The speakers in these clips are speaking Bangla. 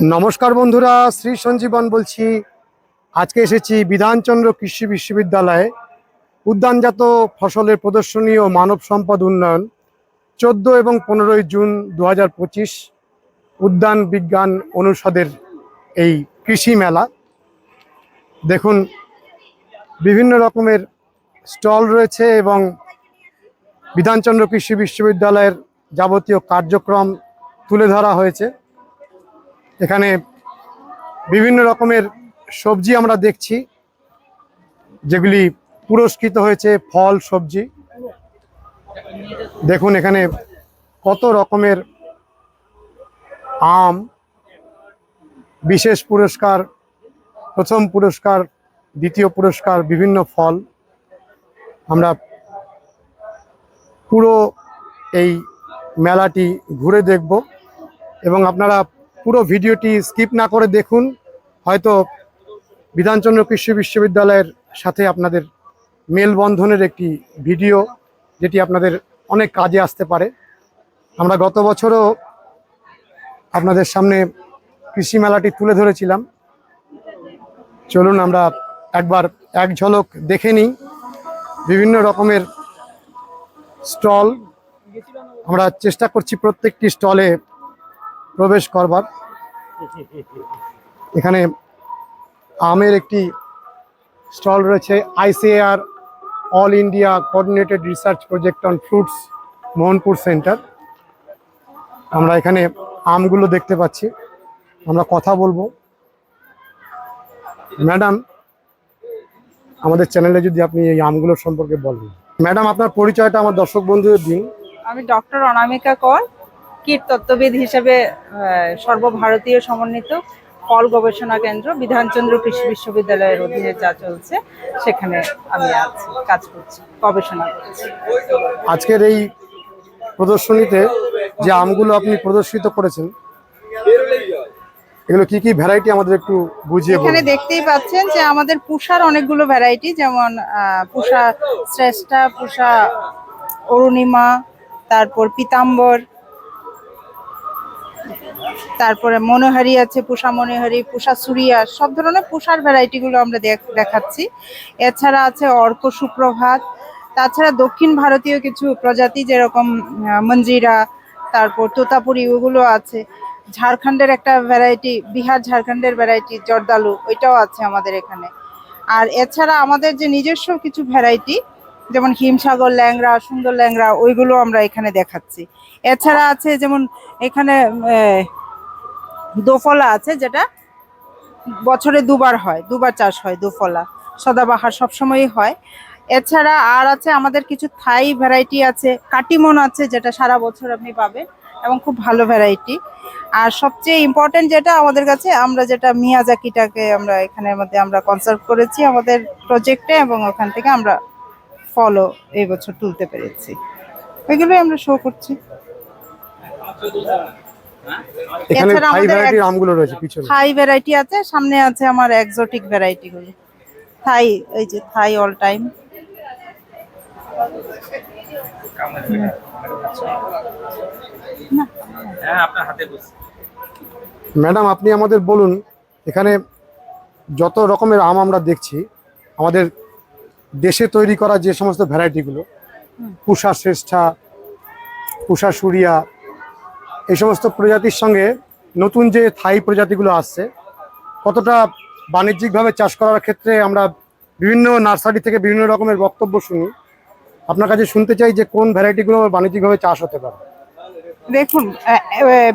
নমস্কার বন্ধুরা, শ্রী সঞ্জীবন বলছি। আজকে এসেছি বিধানচন্দ্র কৃষি বিশ্ববিদ্যালয়ে। উদ্যানজাত ফসলের প্রদর্শনী ও মানব সম্পদ উন্নয়ন, চোদ্দ এবং পনেরোই জুন দু হাজার পঁচিশ উদ্যান বিজ্ঞান অনুষদের এই কৃষি মেলা। দেখুন, বিভিন্ন রকমের স্টল রয়েছে এবং বিধানচন্দ্র কৃষি বিশ্ববিদ্যালয়ের যাবতীয় কার্যক্রম তুলে ধরা হয়েছে। এখানে বিভিন্ন রকমের সবজি আমরা দেখছি, যেগুলি পুরস্কৃত হয়েছে, ফল, সবজি। দেখুন এখানে কত রকমের আম, বিশেষ পুরস্কার, প্রথম পুরস্কার, দ্বিতীয় পুরস্কার, বিভিন্ন ফল। আমরা পুরো এই মেলাটি ঘুরে দেখব এবং আপনারা পুরো ভিডিওটি স্কিপ না করে দেখুন। হয়তো বিধানচন্দ্র কৃষি বিশ্ববিদ্যালয়ের সাথে আপনাদের মেলবন্ধনের একটি ভিডিও, যেটি আপনাদের অনেক কাজে আসতে পারে। আমরা গত বছরও আপনাদের সামনে কৃষি মেলাটি তুলে ধরেছিলাম। চলুন আমরা একবার এক ঝলক দেখে নিই। বিভিন্ন রকমের স্টল, আমরা চেষ্টা করছি প্রত্যেকটি স্টলে প্রবেশ করবার। এখানে আমের একটি স্টল রয়েছে ICAR all India coordinated research project on fruits, Mohanpur centre. আমরা এখানে আমগুলো দেখতে পাচ্ছি। আমরা কথা বলব। ম্যাডাম, আমাদের চ্যানেলে যদি আপনি এই আমগুলোর সম্পর্কে বলেন। ম্যাডাম, আপনার পরিচয়টা আমার দর্শক বন্ধুদের দিন। আমি ডক্টর অনামিকা কর। কীট তত্ত্ববিদ হিসেবে সর্বভারতীয় সমন্বিত ফল গবেষণা কেন্দ্র বিধানচন্দ্র কৃষি বিশ্ববিদ্যালয়ের অধীনে যা চলছে সেখানে আমি আছি কাজ করছি গবেষণা করছি। আজকের এই প্রদর্শনীতে যে আমগুলো আপনি প্রদর্শিত করেছেন এগুলো কি কি ভ্যারাইটি আমাদের একটু বুঝিয়ে এখানে দেখতেই পাচ্ছেন যে আমাদের পুষার অনেকগুলো ভ্যারাইটি যেমন পুষা শ্রেষ্ঠা পুষা অরুণিমা তারপর পিতাম্বর তারপরে মনোহারি আছে, পুষা মনোহারি, পুষা সুরিয়া, সব ধরনের পুষার ভ্যারাইটিগুলো আমরা দেখ- দেখাচ্ছি। এছাড়া আছে অর্ক সুপ্রভাত, তাছাড়া দক্ষিণ ভারতীয় কিছু প্রজাতি যেরকম মঞ্জিরা, তারপর তোতাপুরি ওগুলো আছে। ঝাড়খণ্ডের একটা ভ্যারাইটি বিহার ঝাড়খণ্ডের ভ্যারাইটি জর্দালু, ওইটাও আছে আমাদের এখানে। আর এছাড়া আমাদের যে নিজস্ব কিছু ভ্যারাইটি যেমন হিমসাগর ল্যাংরা সুন্দর ল্যাংরা ওইগুলো আমরা এখানে দেখাচ্ছি। এছাড়া আছে যেমন এখানে দোফলা আছে যেটা বছরে দুবার হয়, দুবার চাষ হয় দোফলা। সদাবাহার সবসময়ই হয়। এছাড়া আর আছে আমাদের কিছু থাই ভ্যারাইটি আছে, কাটিমন আছে যেটা সারা বছর আপনি পাবেন এবং খুব ভালো ভ্যারাইটি। আর সবচেয়ে ইম্পর্টেন্ট যেটা আমাদের কাছে, আমরা যেটা মিয়াজাকিটাকে আমরা এখানের মধ্যে আমরা কনসার্ভ করেছি আমাদের প্রজেক্টে এবং ওখান থেকে আমরা ফলও এই বছর তুলতে পেরেছি। ওইগুলোই আমরা শো করছি। এখানে আমাদের ভ্যারাইটির আমগুলো রয়েছে পিছনে। থাই ভ্যারাইটি আছে সামনে আছে আমার এক্সোটিক ভ্যারাইটি গুলো। থাই এই যে থাই অল টাইম হ্যাঁ আপনার হাতে বসে ম্যাডাম আপনি আমাদের বলুন এখানে যত রকমের আম আমরা দেখছি আমাদের দেশে তৈরি করা যে সমস্ত ভ্যারাইটিগুলো পুষা শ্রেষ্ঠা পুষা সুরিয়া এই সমস্ত প্রজাতির সঙ্গে নতুন যে থাই প্রজাতিগুলো আসছে, কতটা বাণিজ্যিকভাবে চাষ করার ক্ষেত্রে আমরা বিভিন্ন নার্সারি থেকে বিভিন্ন রকমের বক্তব্য শুনি। আপনার কাছে শুনতে চাই যে কোন ভ্যারাইটিগুলো বাণিজ্যিকভাবে চাষ হতে পারে। দেখুন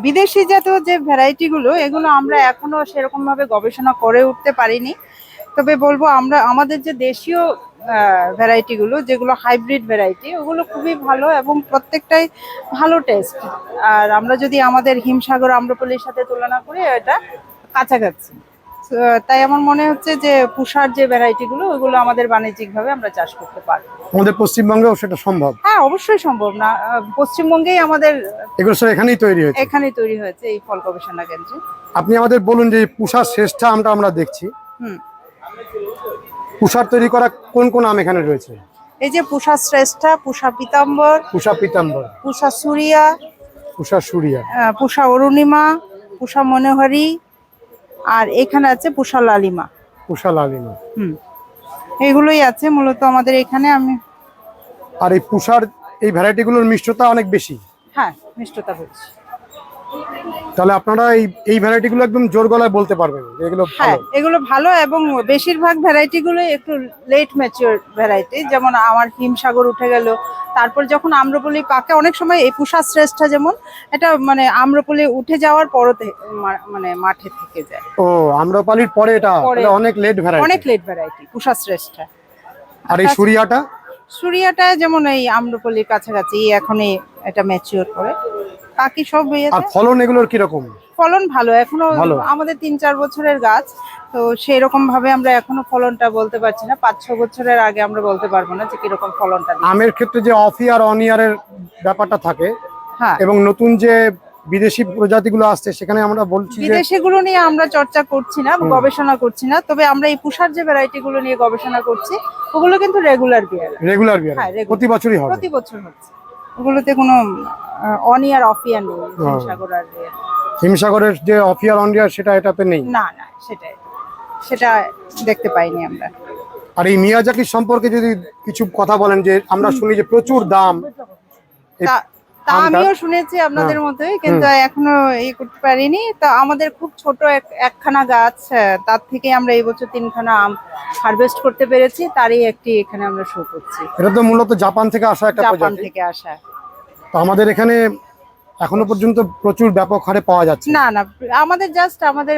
বিদেশি জাতীয় যে ভ্যারাইটিগুলো, এগুলো আমরা এখনও সেরকমভাবে গবেষণা করে উঠতে পারিনি। তবে বলব আমরা, আমাদের যে দেশীয় ভ্যারাইটি গুলো যেগুলো হাইব্রিড ভ্যারাইটি ওগুলো খুবই ভালো এবং প্রত্যেকটাই ভালো টেস্ট আর আমরা যদি আমাদের হিমসাগর আম্রপলির সাথে তুলনা করি এটা কাছাকাছি। তাই আমার মনে হচ্ছে যে পুষার যে ভ্যারাইটিগুলো ওগুলো আমাদের বাণিজ্যিকভাবে আমরা চাষ করতে পারব। আমাদের পশ্চিমবঙ্গেও সেটা সম্ভব? হ্যাঁ অবশ্যই সম্ভব না। পশ্চিমবঙ্গেই আমাদের এগুলো সব এখানেই তৈরি হয়েছে? এখানেই তৈরি হয়েছে এই ফল গবেষণা কেন্দ্রে। আপনি আমাদের বলুন যে পুষার শ্রেষ্ঠা আমটা আমরা দেখছি। হুম। পুষার তৈরি করা কোন কোন আম এখানে রয়েছে? এই যে পুষা শ্রেষ্ঠা পুষা পিতাম্বর পুষা পিতাম্বর। পুষা সুরিয়া পুষা সুরিয়া। পুষা অরুণিমা পুষা মনোহরি আর এখানে আছে পুষা লালিমা। উষা লালিমা। হুম। এগুলোই আছে মূলত আমাদের এখানে আমি আর এই পুষার এই ভ্যারাইটিগুলোর মিষ্টতা অনেক বেশি। হ্যাঁ মিষ্টতা বলছি তাহলে আপনারা এই এই ভ্যারাইটিগুলো একদম জোর গলায় বলতে পারবেন এগুলো হ্যাঁ এগুলো ভালো এবং বেশিরভাগ ভ্যারাইটি গুলো একটু লেট ম্যাচিওর ভ্যারাইটি যেমন আমার হিমসাগর উঠে গেল। তারপর যখন আম্রপলি পাকে অনেক সময় এই পুষা শ্রেষ্ঠা যেমন এটা মানে আম্রপলি উঠে যাওয়ার পরতে মানে মাঠে থেকে যায়। ও আম্রপালির পরে এটা। অনেক লেট ভ্যারাইটি অনেক লেট ভ্যারাইটি পুষা শ্রেষ্ঠা। আর এই সুরিয়াটা? সুরিয়াটা যেমন এই আম্রপলির কাছাকাছি এখনই এটা ম্যাচিওর করে। বাকি সব আর ফলন এগুলোর কীরকম? ফলন ভালো এখনও আমাদের তিন চার বছরের গাছ তো সেই রকম ভাবে আমরা এখনও ফলনটা বলতে পারছি না। পাঁচ ছ বছরের আগে আমরা বলতে পারব না যে কীরকম ফলনটা আমের ক্ষেত্রে যে অফ ইয়ার অন ইয়ারের ব্যাপারটা থাকে হ্যাঁ। এবং নতুন যে বিদেশি প্রজাতিগুলো আসছে সেখানে আমরা বলছি যে বিদেশি গুলো নিয়ে আমরা চর্চা করছি না গবেষণা করছি না তবে আমরা এই পুষার যে ভ্যারাইটি গুলো নিয়ে গবেষণা করছি ওগুলো কিন্তু রেগুলার বিয়ার রেগুলার বিয়ার হ্যাঁ। প্রতি বছরই হবে। প্রতি বছর হচ্ছে। ওগুলোতে কোনো অন ইয়ার অফ ইয়ার নেই আর হিমসাগরের যে অফ ইয়ার অন ইয়ার সেটা এটাতে নেই? না না সেটাই সেটা দেখতে পাইনি আমরা। আর এই মিয়াজাকির সম্পর্কে যদি কিছু কথা বলেন যে আমরা শুনি যে প্রচুর দাম তা- আমিও শুনেছি আপনাদের মতোই কিন্তু এখনও এই করতে পারিনি। তা আমাদের খুব ছোট এক একখানা গাছ আহ, তার থেকে আমরা এই বছর তিনখানা আম হারভেস্ট করতে পেরেছি তারই একটি এখানে আমরা শো করছি। এটা তো মূলত জাপান থেকে আসা একটা জাপান থেকে আসা। তো আমাদের এখানে এখনও পর্যন্ত প্রচুর ব্যাপক হারে পাওয়া যাচ্ছে। না না আমাদের জাস্ট আমাদের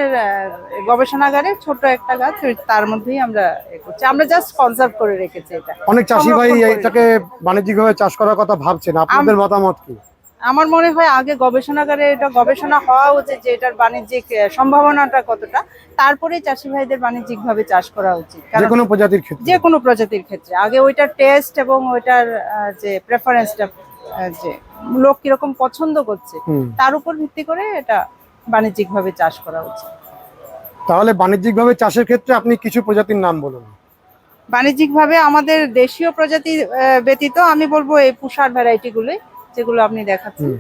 গবেষণাগারে ছোট একটা গাছ তার মধ্যেই আমরা করছি। আমরা জাস্ট কনজার্ভ করে রেখেছি এটা। অনেক চাষি ভাই এটাকে বাণিজ্যিকভাবে চাষ করার কথা ভাবছেন আপনাদের মতামত কি? আমার মনে হয় আগে গবেষণাগারে এটা গবেষণা হওয়া উচিত যে এটার বাণিজ্যিক সম্ভাবনাটা কতটা। তারপরেই চাষি ভাইদের বাণিজ্যিক ভাবে চাষ করা উচিত। যে কোনো প্রজাতির ক্ষেত্রে। যে কোনো প্রজাতির ক্ষেত্রে। আগে ওইটার টেস্ট এবং ওইটার যে প্রেফারেন্সটা যে লোক কীরকম পছন্দ করছে তার উপর ভিত্তি করে এটা বাণিজ্যিক ভাবে চাষ করা উচিত তাহলে বাণিজ্যিকভাবে চাষের ক্ষেত্রে আপনি কিছু প্রজাতির নাম বলুন। বাণিজ্যিক ভাবে আমাদের দেশীয় প্রজাতি ব্যতীত আমি বলব এই পুষার ভ্যারাইটি গুলো যেগুলো আপনি দেখাচ্ছেন।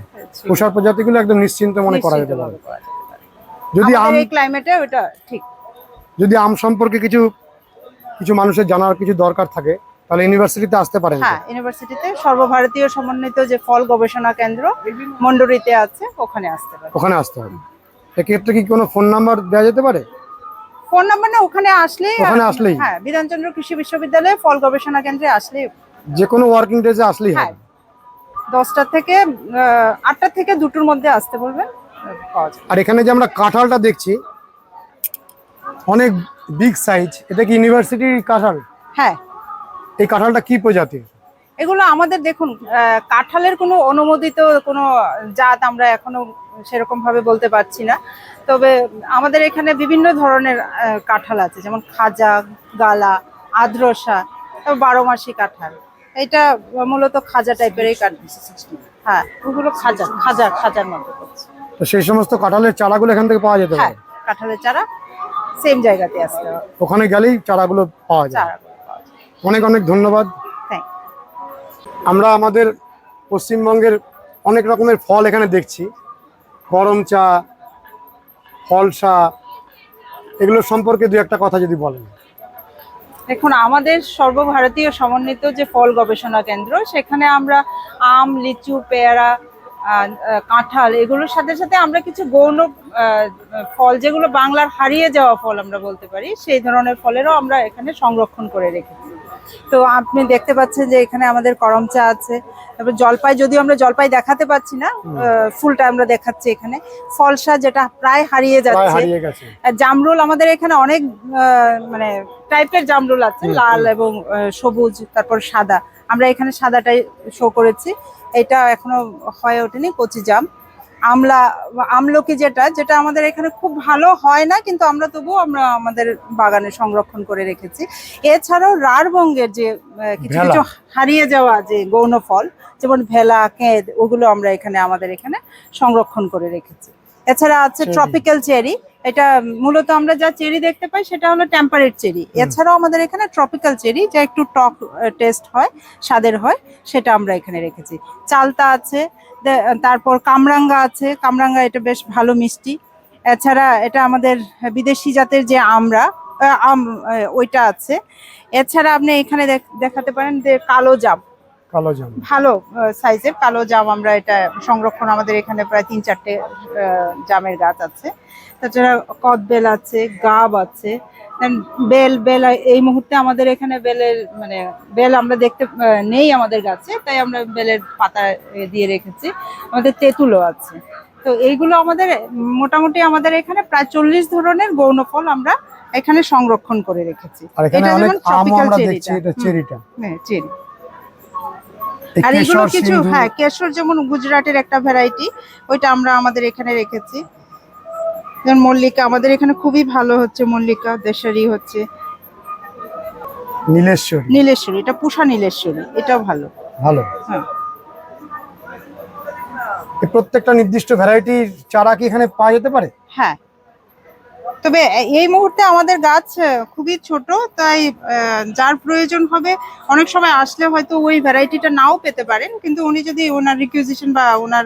পোষার প্রজাতিগুলো একদম নিশ্চিন্ত মনে করা যেতে পারে। যদি আম ক্লাইমেটে ওটা ঠিক। যদি আম সম্পর্কে কিছু কিছু মানুষের জানার কিছু দরকার থাকে তাহলে ইউনিভার্সিটিতে আসতে পারেন হ্যাঁ ইউনিভার্সিটিতে সর্বভারতীয় সমন্বিত যে ফল গবেষণা কেন্দ্র মন্ডরিতে আছে ওখানে আসতে পারে ওখানে আসতে হবে। এক্ষেত্রে কি কোনো ফোন নাম্বার দেওয়া যেতে পারে? ফোন নাম্বার না ওখানে আসলে ওখানে আসলেই? হ্যাঁ বিধানচন্দ্র কৃষি বিশ্ববিদ্যালয়ে ফল গবেষণা কেন্দ্রে আসলে যে কোনো ওয়ার্কিং ডেজে আসলেই হ্যাঁ হবে। দশটা থেকে আটটা থেকে দুটোর মধ্যে আসতে বলবেন আর এখানে যে আমরা কাঁঠালটা দেখছি অনেক বিগ সাইজ এটা কি ইউনিভার্সিটির কাঁঠাল? হ্যাঁ এই কাঁঠালটা কি প্রজাতির? এগুলো আমাদের দেখুন কাঁঠালের কোনো অনুমোদিত কোনো জাত আমরা এখনও সেরকম ভাবে বলতে পারছি না। তবে আমাদের এখানে বিভিন্ন ধরনের কাঁঠাল আছে যেমন খাজা গালা আদ্রসা বারো মাসি কাঁঠাল। এটা মূলত খাজা টাইপেরই কাঁঠাল। হ্যাঁ ওগুলো খাজা খাজা খাজার মধ্যে তো সেই সমস্ত কাঁঠালের চারাগুলো এখান থেকে পাওয়া যেতে হ্যাঁ পারে কাঁঠালের চারা সেম জায়গাতে আসতে হবে। ওখানে গেলেই চারাগুলো পাওয়া যায়। অনেক অনেক ধন্যবাদ। আমরা আমাদের পশ্চিমবঙ্গের অনেক রকমের ফল এখানে দেখছি। গরম চা ফলসা এগুলো সম্পর্কে দু একটা কথা যদি বলেন। দেখুন আমাদের সর্বভারতীয় সমন্বিত যে ফল গবেষণা কেন্দ্র সেখানে আমরা আম লিচু পেয়ারা কাঁঠাল এগুলোর সাথে সাথে আমরা কিছু গৌণ ফল যেগুলো বাংলার হারিয়ে যাওয়া ফল আমরা বলতে পারি সেই ধরনের ফলেরও আমরা এখানে সংরক্ষণ করে রেখেছি। তো আপনি দেখতে পাচ্ছেন যে এখানে আমাদের করমচা আছে তারপর জলপাই যদিও আমরা জলপাই দেখাতে পাচ্ছি না ফুলটা আমরা দেখাচ্ছি এখানে। ফলসা যেটা প্রায় হারিয়ে যাচ্ছে। জামরুল আমাদের এখানে অনেক মানে টাইপের জামরুল আছে লাল এবং সবুজ তারপর সাদা। আমরা এখানে সাদাটাই শো করেছি। এটা এখনও হয়ে ওঠেনি কচি জাম। আমলা আমলকি যেটা যেটা আমাদের এখানে খুব ভালো হয় না কিন্তু আমরা তবুও আমরা আমাদের বাগানে সংরক্ষণ করে রেখেছি। এছাড়াও রারবঙ্গের যে কিছু কিছু হারিয়ে যাওয়া যে গৌণ ফল যেমন ভেলা কেঁদ ওগুলো আমরা এখানে আমাদের এখানে সংরক্ষণ করে রেখেছি। এছাড়া আছে ট্রপিক্যাল চেরি এটা মূলত আমরা যা চেরি দেখতে পাই সেটা হলো টেম্পারেট চেরি এছাড়াও আমাদের এখানে ট্রপিক্যাল চেরি যা একটু টক টেস্ট হয় স্বাদের হয় সেটা আমরা এখানে রেখেছি। চালতা আছে তারপর কামরাঙ্গা আছে কামরাঙ্গা এটা বেশ ভালো মিষ্টি। এছাড়া এটা আমাদের বিদেশি জাতের যে আমরা আম ওইটা আছে। এছাড়া আপনি এখানে দেখ- দেখাতে পারেন যে কালো জাম। কালো জাম। ভালো সাইজের কালো জাম আমরা এটা সংরক্ষণ আমাদের এখানে প্রায় তিন চারটে জামের গাছ আছে। তাছাড়া কদবেল আছে গাব আছে। বেল বেল এই মুহূর্তে আমাদের এখানে বেলের মানে বেল আমরা দেখতে নেই আমাদের গাছে তাই আমরা বেলের পাতা দিয়ে রেখেছি। আমাদের তেঁতুলও আছে। তো এইগুলো আমাদের মোটামুটি আমাদের এখানে প্রায় চল্লিশ ধরনের গৌণ ফল আমরা এখানে সংরক্ষণ করে রেখেছি। এটা যেমন আমও tropical আমরা cherry দেখছি টা। এটা হুম, চেরিটা হ্যাঁ চেরি আর এগুলো কিছু হ্যাঁ কেশর যেমন গুজরাটের একটা ভ্যারাইটি ওইটা আমরা আমাদের এখানে রেখেছি। যেমন মল্লিকা আমাদের এখানে খুবই ভালো হচ্ছে মল্লিকা দেশেরই হচ্ছে। নীলেশ্বরী। নীলেশ্বরী এটা পুষা নীলেশ্বরী এটাও ভালো। ভালো। হ্যাঁ। প্রত্যেকটা নির্দিষ্ট ভ্যারাইটির চারা কি এখানে পাওয়া যেতে পারে? হ্যাঁ তবে এই মুহূর্তে আমাদের গাছ খুবই ছোট তাই যার প্রয়োজন হবে অনেক সময় আসলে হয়তো ওই ভ্যারাইটিটা নাও পেতে পারেন কিন্তু উনি যদি ওনার রিকুইজিশন বা ওনার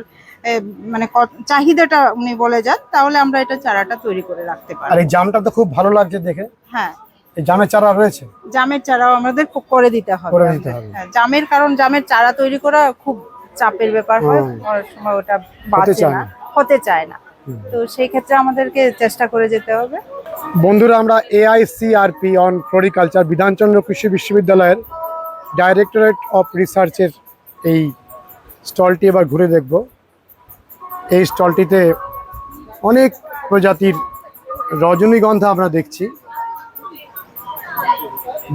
মানে চাহিদাটা উনি বলে যান তাহলে আমরা এটা চারাটা তৈরি করে রাখতে পারি আর এই জামটা তো খুব ভালো লাগছে দেখে। হ্যাঁ। জামের চারা রয়েছে? জামের চারাও আমাদের করে দিতে হবে। করে দিতে হবে। হ্যাঁ, জামের কারণ জামের চারা তৈরি করা খুব চাপের ব্যাপার হয় অনেক সময় ওটা বাঁচে না। হতে চায় না। তো সেই ক্ষেত্রে আমাদেরকে চেষ্টা করে যেতে হবে। বন্ধুরা আমরা এআইসিআরপি অন ফ্লোরিকালচার বিধানচন্দ্র কৃষি বিশ্ববিদ্যালয়ের ডাইরেক্টরেট অফ রিসার্চের এই স্টলটি এবার ঘুরে দেখব। এই স্টলটিতে অনেক প্রজাতির রজনীগন্ধা আমরা দেখছি।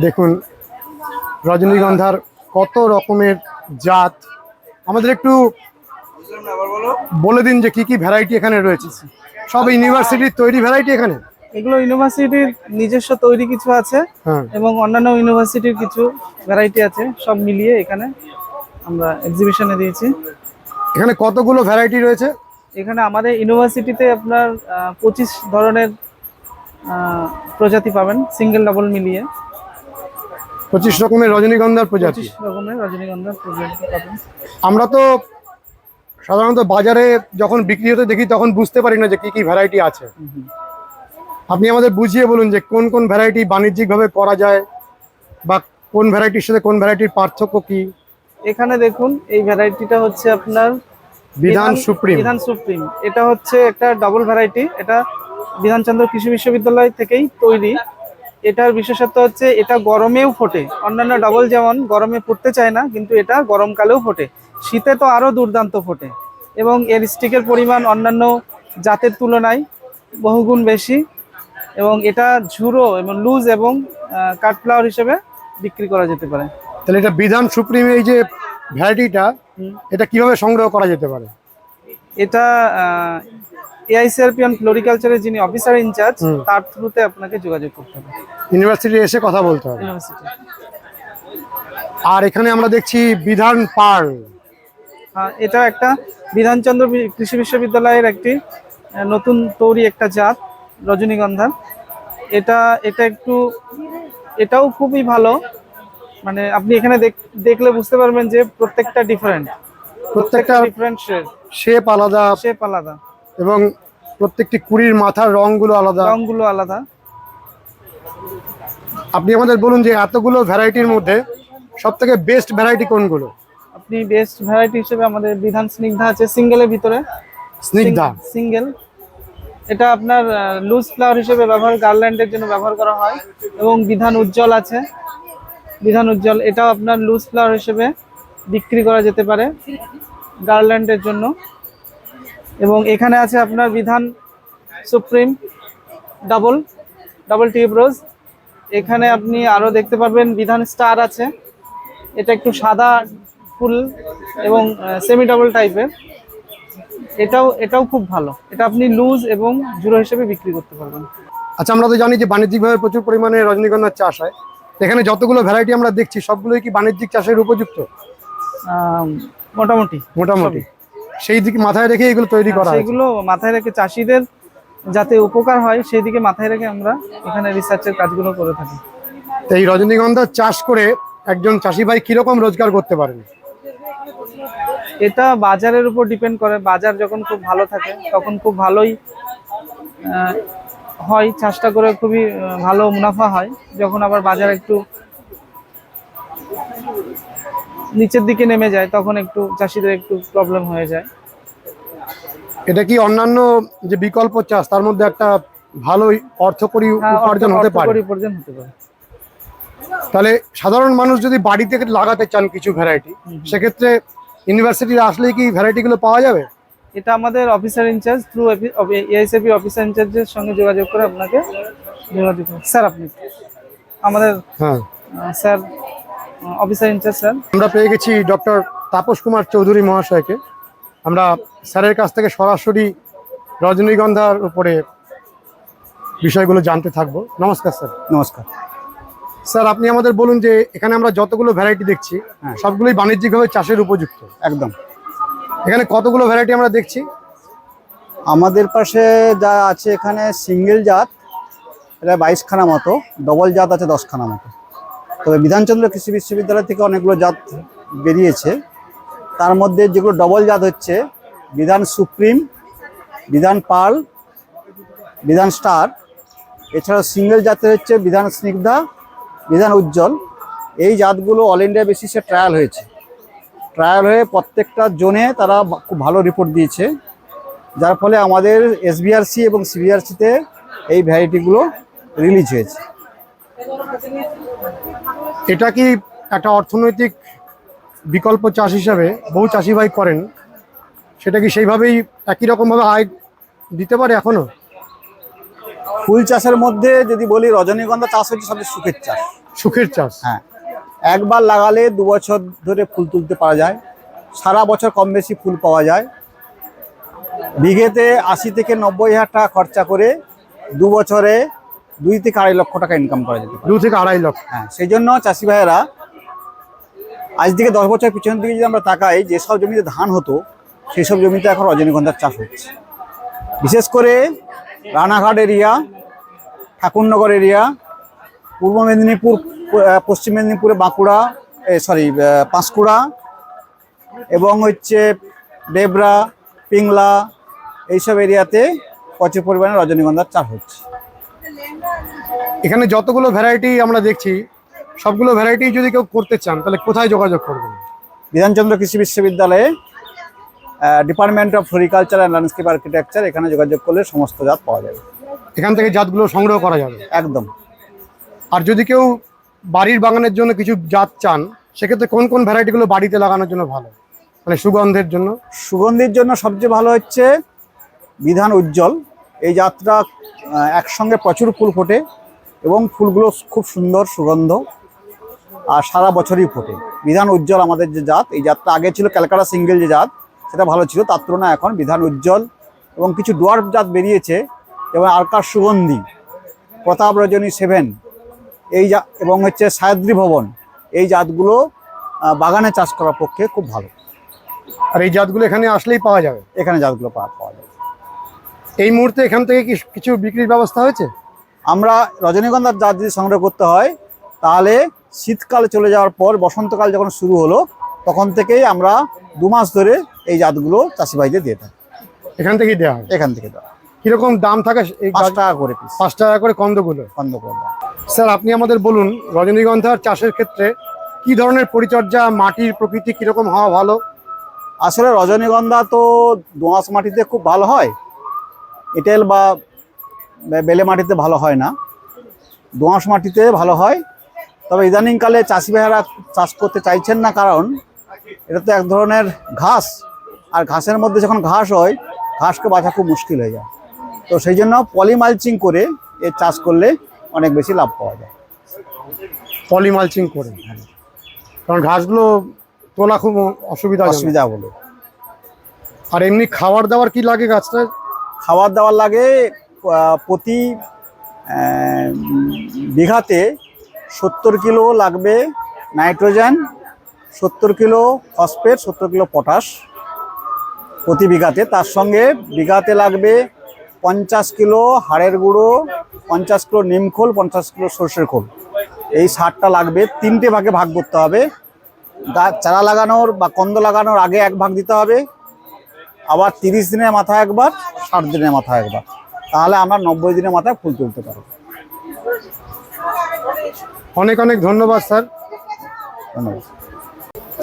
দেখুন রজনীগন্ধার কত রকমের জাত। আমাদের একটু বলে। দিন যে কি কি ভ্যারাইটি এখানে রয়েছে। সব ইউনিভার্সিটির তৈরি ভ্যারাইটি এখানে? এগুলো ইউনিভার্সিটির নিজস্ব তৈরি কিছু আছে হ্যাঁ। এবং অন্যান্য ইউনিভার্সিটির কিছু ভ্যারাইটি আছে সব মিলিয়ে এখানে আমরা এক্সিবিশনে দিয়েছি। এখানে কতগুলো ভ্যারাইটি রয়েছে? এখানে আমাদের ইউনিভার্সিটিতে আপনার পঁচিশ ধরনের প্রজাতি পাবেন সিঙ্গেল ডাবল মিলিয়ে। পঁচিশ রকমের রজনীগন্ধার প্রজাতি। রকমের রজনীগন্ধার প্রজাতি পাবেন। আমরা তো সাধারণত বাজারে যখন বিক্রি হতে দেখি তখন বুঝতে পারি না যে কি কি ভ্যারাইটি আছে। আপনি আমাদের বুঝিয়ে বলুন যে কোন কোন ভ্যারাইটি বাণিজ্যিকভাবে করা যায় বা কোন ভ্যারাইটির সাথে কোন ভ্যারাইটির পার্থক্য কি? এখানে দেখুন এই ভ্যারাইটিটা হচ্ছে আপনার বিধান সুপ্রিম। বিধান সুপ্রিম। এটা হচ্ছে একটা ডাবল ভ্যারাইটি এটা বিধানচন্দ্র কৃষি বিশ্ববিদ্যালয় থেকেই তৈরি। এটার বিশেষত্ব হচ্ছে এটা গরমেও ফোটে। অন্যান্য ডাবল যেমন গরমে ফুটতে চায় না কিন্তু এটা গরমকালেও ফোটে। শীতে তো আরও দুর্দান্ত ফোটে। এবং এর স্টিকের পরিমাণ অন্যান্য জাতের তুলনায় বহুগুণ বেশি। এবং এটা ঝুরো এবং লুজ এবং কাঠফ্লাওয়ার হিসেবে বিক্রি করা যেতে পারে। তাহলে এটা বিধান সুপ্রিম এই যে ভ্যারাইটিটা এটা কীভাবে সংগ্রহ করা যেতে পারে? এটা এআইসিআরপিএন ফ্লোরিকালচারের যিনি অফিসার ইনচার্জ তার থ্রুতে আপনাকে যোগাযোগ করতে হবে। ইউনিভার্সিটি এসে কথা বলতে হবে। ইউনিভার্সিটি। আর এখানে আমরা দেখছি বিধান পার্ল। এটা একটা বিধানচন্দ্র কৃষি বিশ্ববিদ্যালয়ের একটি নতুন তৈরি একটা জাত রজনীগন্ধা। এটা এটা একটু এটাও খুবই ভালো। মানে আপনি এখানে দেখ- দেখলে বুঝতে পারবেন যে প্রত্যেকটা ডিফারেন্ট প্রত্যেকটা ডিফারেন্ট শেপ আলাদা। শেপ আলাদা। এবং প্রত্যেকটি কুড়ির মাথার রংগুলো আলাদা। রংগুলো আলাদা। আপনি আমাদের বলুন যে এতগুলো ভ্যারাইটির মধ্যে সব থেকে বেস্ট ভ্যারাইটি কোনগুলো? আপনি বেস্ট ভ্যারাইটি হিসেবে আমাদের বিধান স্নিগ্ধা আছে সিঙ্গেলের ভিতরে। স্নিগ্ধা? সিঙ্গেল। এটা আপনার লুজ ফ্লাওয়ার হিসেবে ব্যবহার গার্ল্যান্ডের জন্য ব্যবহার করা হয় এবং বিধান উজ্জ্বল আছে। বিধান উজ্জ্বল। এটাও আপনার লুজ ফ্লাওয়ার হিসেবে বিক্রি করা যেতে পারে গার্ল্যান্ডের জন্য। এবং এখানে আছে আপনার Bidhan supreme double double tube rose এখানে আপনি আরও দেখতে পারবেন বিধান স্টার আছে। এটা একটু সাদা ফুল এবং সেমি ডাবল টাইপের এটাও এটাও খুব ভালো। এটা আপনি লুজ এবং জুড়ো হিসেবে বিক্রি করতে পারবেন। আচ্ছা আমরা তো জানি যে বাণিজ্যিকভাবে প্রচুর পরিমাণে রজনীগন্ধার চাষ হয়। এখানে যতগুলো ভ্যারাইটি আমরা দেখছি সবগুলোই কি বাণিজ্যিক চাষের উপযুক্ত? মোটামুটি। মোটামুটি। সেই দিকে মাথায় রেখে এগুলো তৈরি করা হয় সেগুলো মাথায় রেখে চাষিদের যাতে উপকার হয় সেই দিকে মাথায় রেখে আমরা এখানে রিসার্চের কাজগুলো করে থাকি। তো এই রজনীগন্ধার চাষ করে একজন চাষি ভাই কীরকম রোজগার করতে পারেন? এটা বাজারের উপর ডিপেন্ড করে। বাজার যখন খুব ভালো থাকে তখন খুব ভালোই হয়। চাষটা করে খুবই ভালো মুনাফা হয়। যখন আবার বাজার একটু নিচের দিকে নেমে যায় তখন একটু চাষিদের একটু প্রবলেম হয়ে যায়। এটা কি অন্যান্য যে বিকল্প চাষ তার মধ্যে একটা ভালোই অর্থকরী হ্যাঁ, উপার্জন হতে পারে? উপার্জন হতে পারে। তাহলে সাধারণ মানুষ যদি বাড়ি থেকে লাগাতে চান কিছু ভ্যারাইটি সেক্ষেত্রে ইউনিভার্সিটি আসলে কি ভ্যারাইটিগুলো পাওয়া যাবে? এটা আমাদের officer in charge through AICP officer ইনচার্জের সঙ্গে যোগাযোগ করে আপনাকে যোগাযোগ। স্যার আপনি আমাদের হ্যাঁ। স্যার অফিসার ইনচার্জ স্যার আমরা পেয়ে গেছি ডক্টর তাপস কুমার চৌধুরী মহাশয়কে। আমরা স্যারের কাছ থেকে সরাসরি রজনীগন্ধার উপরে বিষয়গুলো জানতে থাকব। নমস্কার স্যার নমস্কার। স্যার আপনি আমাদের বলুন যে এখানে আমরা যতগুলো ভ্যারাইটি দেখছি হ্যাঁ। সবগুলোই বাণিজ্যিকভাবে চাষের উপযুক্ত? একদম। এখানে কতগুলো ভ্যারাইটি আমরা দেখছি? আমাদের পাশে যা আছে এখানে সিঙ্গেল জাত এটা বাইশখানা মতো ডবল জাত আছে দশখানা মতো। তবে বিধানচন্দ্র কৃষি বিশ্ববিদ্যালয় থেকে অনেকগুলো জাত বেরিয়েছে। তার মধ্যে যেগুলো ডবল জাত হচ্ছে বিধান সুপ্রিম বিধান পাল বিধান স্টার এছাড়া সিঙ্গেল জাতের হচ্ছে বিধান স্নিগ্ধা বিধান উজ্জ্বল। এই জাতগুলো অল ইন্ডিয়া বেসিসে ট্রায়াল হয়েছে। ট্রায়াল হয়ে প্রত্যেকটা জোনে তারা খুব ভালো রিপোর্ট দিয়েছে। যার ফলে আমাদের এসবিআরসি এবং সিবিআরসিতে এই ভ্যারাইটিগুলো রিলিজ হয়েছে। এটা কি একটা অর্থনৈতিক বিকল্প চাষ হিসাবে বহু চাষি ভাই করেন? সেটা কি সেইভাবেই একই রকমভাবে আয় দিতে পারে এখনও? ফুল চাষের মধ্যে যদি বলি রজনীগন্ধা চাষ হচ্ছে সবচেয়ে সুখের চাষ। সুখের চাষ। হ্যাঁ। একবার লাগালে দু বছর ধরে ফুল তুলতে পারা যায়। সারা বছর কম বেশি ফুল পাওয়া যায়। বিঘেতে আশি থেকে নব্বই হাজার টাকা খরচা করে দু বছরে দুই থেকে আড়াই লক্ষ টাকা ইনকাম করা যেতে পারে। দু থেকে আড়াই লক্ষ। হ্যাঁ সেই জন্য চাষি ভাইয়েরা আজ থেকে দশ বছর পিছনের দিকে যদি আমরা তাকাই যেসব জমিতে ধান হতো সেই সব জমিতে এখন রজনীগন্ধার চাষ হচ্ছে। বিশেষ করে রানাঘাট এরিয়া ঠাকুরনগর এরিয়া পূর্ব মেদিনীপুর পশ্চিম মেদিনীপুরে বাঁকুড়া সরি পাঁশকুড়া এবং হচ্ছে ডেবরা পিংলা এইসব এরিয়াতে প্রচুর পরিমাণে রজনীগন্ধার চাষ হচ্ছে। এখানে যতগুলো ভ্যারাইটি আমরা দেখছি সবগুলো ভ্যারাইটি যদি কেউ করতে চান তাহলে কোথায় যোগাযোগ করবেন? বিধানচন্দ্র কৃষি বিশ্ববিদ্যালয়ে department of floriculture and landscape architecture এখানে যোগাযোগ করলে সমস্ত জাত পাওয়া যাবে। এখান থেকে জাতগুলো সংগ্রহ করা যাবে। একদম। আর যদি কেউ বাড়ির বাগানের জন্য কিছু জাত চান সেক্ষেত্রে কোন কোন ভ্যারাইটিগুলো বাড়িতে লাগানোর জন্য ভালো? মানে সুগন্ধের জন্য। সুগন্ধির জন্য সবচেয়ে ভালো হচ্ছে বিধান উজ্জ্বল। এই যাত্রা একসঙ্গে প্রচুর ফুল ফোটে এবং ফুলগুলো খুব সুন্দর সুগন্ধ আর সারা বছরই ফোটে। বিধান উজ্জ্বল আমাদের যে জাত এই জাতটা আগে ছিল ক্যালকাটা সিঙ্গেল যে জাত সেটা ভালো ছিল তার তুলনায় এখন বিধান উজ্জ্বল এবং কিছু ডোয়ার্ফ জাত বেরিয়েছে যেমন আরকার সুগন্ধি? প্রতাপ রজনী সেভেন। এই জা এবং হচ্ছে সায়দ্রী ভবন। এই জাতগুলো বাগানে চাষ করার পক্ষে খুব ভালো। আর এই জাতগুলো এখানে আসলেই পাওয়া যাবে? এখানে জাতগুলো পাওয়া পাওয়া যাবে। এই মুহূর্তে এখান থেকে কি কিছু বিক্রির ব্যবস্থা হয়েছে? আমরা রজনীগন্ধার জাত যদি সংগ্রহ করতে হয় তাহলে শীতকাল চলে যাওয়ার পর বসন্তকাল যখন শুরু হলো তখন থেকেই আমরা দু মাস ধরে এই জাতগুলো চাষিভাইদের দিয়ে থাকি। এখান থেকেই দেওয়া হয় এখান থেকে দেওয়া কীরকম দাম থাকে পাঁচ টাকা করে পিস পাঁচ টাকা করে কন্দগুলো। দেওয়া স্যার আপনি আমাদের বলুন রজনীগন্ধার চাষের ক্ষেত্রে কি ধরনের পরিচর্যা মাটির প্রকৃতি কীরকম হওয়া ভালো? আসলে রজনীগন্ধা তো দোঁয়াশ মাটিতে খুব ভালো হয়। এঁটেল বা বেলে মাটিতে ভালো হয় না। দোঁয়াশ মাটিতে ভালো হয়। তবে ইদানিংকালে চাষি ভাইয়েরা চাষ করতে চাইছেন না কারণ এটা তো এক ধরনের ঘাস। আর ঘাসের মধ্যে যখন ঘাস হয় ঘাসকে বাঁচা খুব মুশকিল হয়ে যায়। তো সেই জন্য পলিমালচিং করে এর চাষ করলে অনেক বেশি লাভ পাওয়া যায়। পলিমালচিং করে? কারণ ঘাসগুলো তোলা খুব অসুবিধা অসুবিধা বলে। আর এমনি খাবার দাবার কি লাগে গাছটা খাবার দাবার লাগে প্রতি বিঘাতে সত্তর কিলো লাগবে নাইট্রোজেন সত্তর কিলো ফসফেট সত্তর কিলো পটাশ প্রতি বিঘাতে। তার সঙ্গে বিঘাতে লাগবে পঞ্চাশ কিলো হাড়ের গুঁড়ো পঞ্চাশ কিলো নিমখোল পঞ্চাশ কিলো সর্ষের খোল। এই সারটা লাগবে তিনটে ভাগে ভাগ করতে হবে। গাছ চারা লাগানোর বা কন্দ লাগানোর আগে এক ভাগ দিতে হবে। আবার তিরিশ দিনের মাথায় একবার ষাট দিনের মাথায় একবার। তাহলে আমরা নব্বই দিনের মাথায় ফুল তুলতে পারব। অনেক অনেক ধন্যবাদ স্যার। ধন্যবাদ।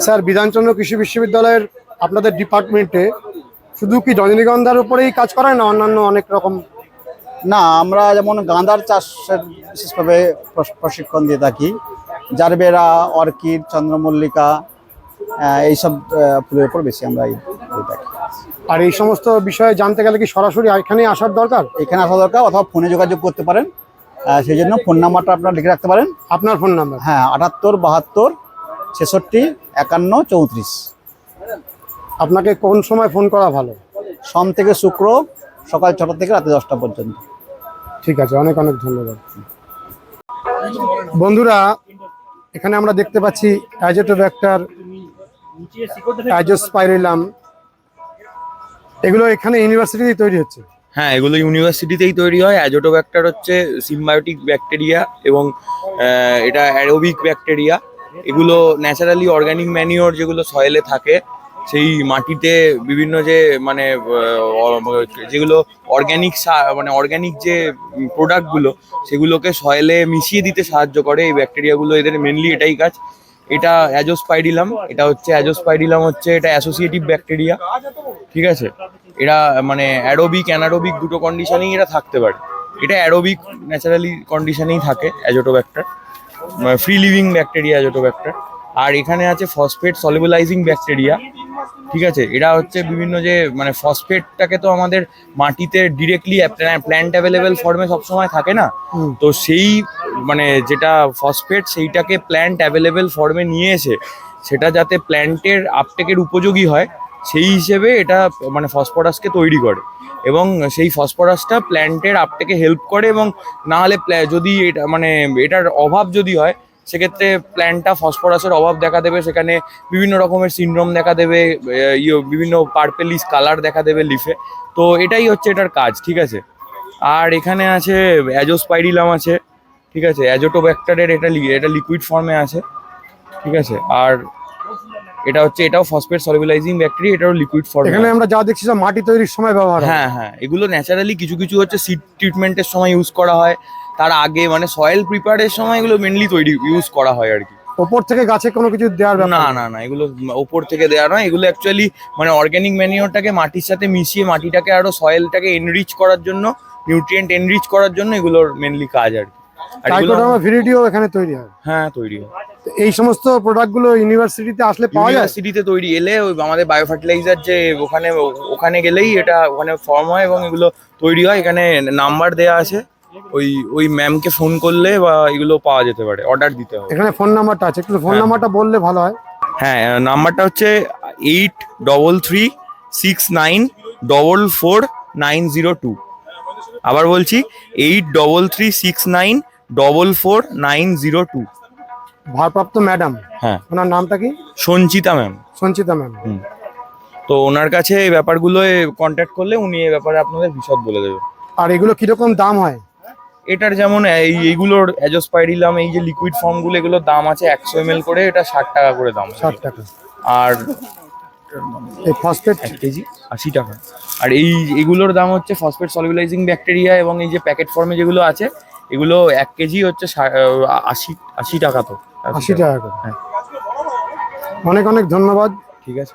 স্যার বিধানচন্দ্র কৃষি বিশ্ববিদ্যালয়ের আপনাদের ডিপার্টমেন্টে শুধু কি রজনীগন্ধার উপরেই কাজ করায় না অন্যান্য অনেক রকম? না আমরা যেমন গাঁদার চাষের বিশেষভাবে প্রশ- প্রশিক্ষণ দিয়ে থাকি। জারবেরা অর্কিড চন্দ্রমল্লিকা এইসব ফুলের উপর বেশি আমরা থাকি। আর এই সমস্ত বিষয়ে জানতে গেলে কি সরাসরি এখানে আসার দরকার? এখানে আসা দরকার অথবা ফোনে যোগাযোগ করতে পারেন। সেই জন্য ফোন নাম্বারটা আপনারা লিখে রাখতে পারেন। আপনার ফোন নাম্বার? হ্যাঁ আটাত্তর বাহাত্তর ছেষট্টি একান্ন চৌত্রিশ। আপনাকে কোন সময় ফোন করা ভালো? সোম থেকে শুক্র সকাল ছটা থেকে রাতে দশটা পর্যন্ত। ঠিক আছে অনেক অনেক ধন্যবাদ। বন্ধুরা এখানে আমরা দেখতে পাচ্ছি অ্যাজেটোব্যাক্টার অ্যাজোস্পাইরিলাম এগুলো এখানে ইউনিভার্সিটিতে তৈরি হচ্ছে? হ্যাঁ এগুলো ইউনিভার্সিটিতেই তৈরি হয়। অ্যাজোটোব্যাক্টার হচ্ছে সিম্বায়োটিক ব্যাকটেরিয়া এবং এটা অ্যারোবিক ব্যাকটেরিয়া। এগুলো ন্যাচারালি অর্গানিক ম্যানিওর যেগুলো সয়েলে থাকে সেই মাটিতে বিভিন্ন যে মানে যেগুলো অর্গ্যানিক মানে অর্গ্যানিক যে প্রোডাক্টগুলো সেগুলোকে সয়েলে মিশিয়ে দিতে সাহায্য করে। এই ব্যাকটেরিয়াগুলো এদের মেনলি এটাই কাজ। এটা অ্যাজোস্পাইডিলাম এটা হচ্ছে অ্যাজোস্পাইডিলাম হচ্ছে, এটা অ্যাসোসিয়েটিভ ব্যাকটেরিয়া ঠিক আছে? এরা মানে অ্যারোবিক অ্যানারোবিক দুটো কন্ডিশনেই এরা থাকতে পারে। এটা অ্যারোবিক ন্যাচারালি কন্ডিশনেই থাকে azotobacter free living bacteria azotobacter আর এখানে আছে ফসফেট সলিবলাইজিং ব্যাকটেরিয়া ঠিক আছে? এরা হচ্ছে বিভিন্ন যে মানে ফসফেটটাকে তো আমাদের মাটিতে ডিরেক্টলি প্ল্যান্ট অ্যাভেলেবেল ফর্মে সবসময় থাকে না? তো সেই মানে যেটা ফসফেট সেইটাকে প্ল্যান্ট অ্যাভেলেবেল ফর্মে নিয়ে এসে সেটা যাতে প্ল্যান্টের আপটেকের উপযোগী হয় সেই হিসেবে এটা মানে ফসফরাসকে তৈরি করে। এবং সেই ফসফরাসটা প্ল্যান্টের আপটেকে হেল্প করে এবং না হলে যদি এটা মানে এটার অভাব যদি হয় সেক্ষেত্রে প্ল্যান্টটা ফসফরাসের অভাব দেখা দেবে সেখানে বিভিন্ন রকমের সিনড্রোম দেখা দেবে ইয়ে বিভিন্ন পার্পেলিস কালার দেখা দেবে লিফে তো এটাই হচ্ছে এটার কাজ ঠিক আছে? আর এখানে আছে অ্যাজোস্পাইরিলাম আছে ঠিক আছে? অ্যাজোটোব্যাক্টারের এটা এটা লিকুইড ফর্মে আছে ঠিক আছে? আর এটা হচ্ছে এটাও ফসফেট সলিবিলাইজিং ব্যাকটেরিয়া এটাও লিকুইড ফর্ম এখানে আমরা যা দেখছি সব মাটি তৈরির সময় ব্যবহার হ্যাঁ। হ্যাঁ এগুলো ন্যাচারালি কিছু কিছু হচ্ছে সিড ট্রিটমেন্টের সময় ইউজ করা হয়। তার আগে মানে সয়েল প্রিপারের সময় এগুলো মেনলি তৈরি ইউজ করা হয় আর কি। ওপর থেকে গাছে কোনো কিছু দেওয়ার না। না না এগুলো ওপর থেকে দেওয়া নয় এগুলো অ্যাকচুয়ালি মানে অর্গ্যানিক ম্যানিওরটাকে মাটির সাথে মিশিয়ে মাটিটাকে আরও সয়েলটাকে এনরিচ করার জন্য নিউট্রিয়েন্ট এনরিচ করার জন্য এগুলোর মেনলি কাজ আর কি। আর টাইকোডার্মা ভিরিডিও এখানে তৈরি হয়। হ্যাঁ তৈরি হয়। এই সমস্ত প্রোডাক্টগুলো ইউনিভার্সিটিতে আসলে পাওয়া যায়? ইউনিভার্সিটিতে তৈরি এলে ওই আমাদের বায়ো ফার্টিলাইজার যে ওখানে ওখানে গেলেই এটা ওখানে ফর্ম হয় এবং এগুলো তৈরি হয় এখানে নাম্বার দেওয়া আছে। ওই ওই ম্যামকে ফোন করলে বা এগুলো পাওয়া যেতে পারে অর্ডার দিতে হবে। এখানে ফোন নাম্বারটা আছে একটু ফোন। নাম্বারটা বললে ভালো হয়। হ্যাঁ নাম্বারটা হচ্ছে eight double three six nine double four nine zero two আবার বলছি eight double three six nine double four nine zero two ভারপ্রাপ্ত ম্যাডাম হ্যাঁ। ওনার নামটা কি? সঞ্চিতা ম্যাম সঞ্চিতা ম্যাম তো ওনার কাছে এই ব্যাপারগুলো কন্ট্যাক্ট করলে উনি এই ব্যাপারে আপনাদের বিশদ বলে দেবেন আর এগুলো কীরকম দাম হয়? এটার যেমন এই এইগুলোর অ্যাজোস্পাইরিলাম এই যে লিকুইড ফর্মগুলো এগুলোর দাম আছে একশো এম করে এটা ষাট টাকা করে দাম। ষাট টাকা। আর এই ফসফেট এক কেজি আশি টাকা। আর এই এগুলোর দাম হচ্ছে ফসফেট সলিবিলাইজিং ব্যাকটেরিয়া এবং এই যে প্যাকেট ফর্মে যেগুলো আছে এগুলো এক কেজি হচ্ছে আশি আশি টাকা তো। আশি টাকা করে। হ্যাঁ। অনেক অনেক ধন্যবাদ। ঠিক আছে।